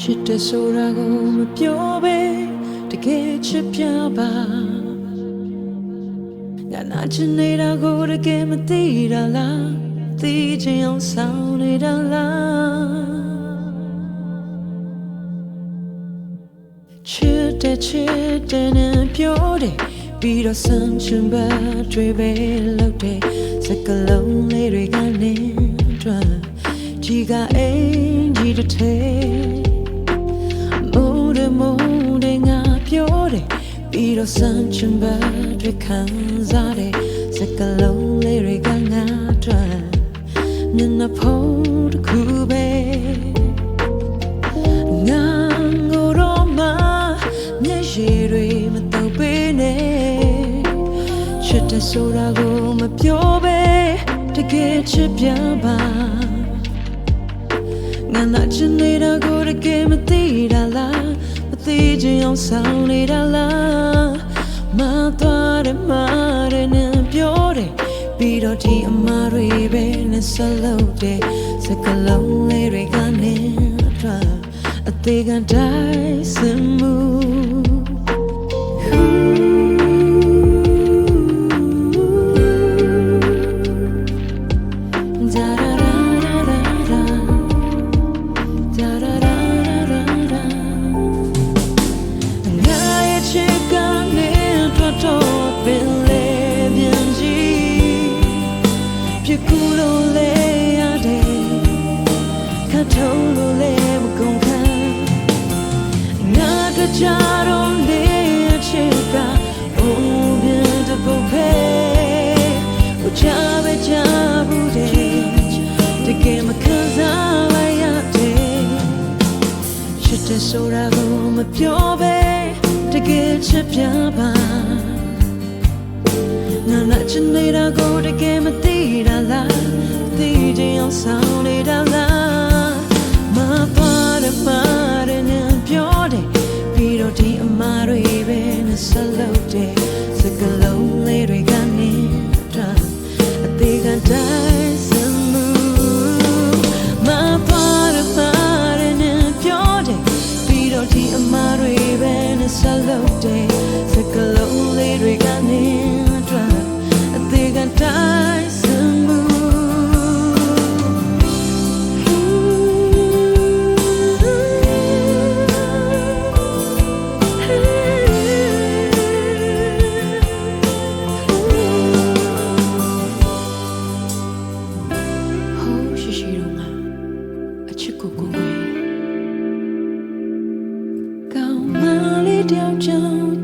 ချစ်တဲ့ဆိုတာကိုမပြောပဲတကယ်ချစ်ပြပါငါနာချင်နေတာကိုတကယ်မသိတာလားသိချင်အောင်ဆောင်နေတာလားချစ်တဲ့ချစ်တဲ့နဲ့ပြောတယ်ပြီးတော့ဆန်းချင်ပါတွေပဲလောက်တယ်စကလုံးလေးတွေကနေထွက်ကြီးကအိမ်ကြီးတစ်ထဲ ပြီးတော့ဆန်းချင်ပါတွေခံစားတယ်စကလုံးလေးတွေကငါတွေ့မျက်နှာဖုံးတစ်ခုပဲငါငိုတော့မှမျက်ရည်တွေမတော့ပေးနဲ့ချစ်တဲ့ဆိုတာကိုမပြောပဲတကယ်ချစ်ပြပါငါနာချင်နေတာကိုတကယ်မသိတာလားမသိချင်အောင်ဆောင်နေတာလား မသွားတယ်မတယ်နဲ့ပြောတယ်ပြီးတော့ဒီအမားတွေပဲနဲ့ဆက်လို့တယ်စကလုံးလေးတွေကနေထွက်အသေးကတိုင်းစမှု ဆိုတာကိုမပြောပဲတကယ်ချစ်ပြပါငါနာချင်နေတာကိုတကယ်မသိတာလားသိချင်အောင်ဆောင်နေ the low day. Đeo.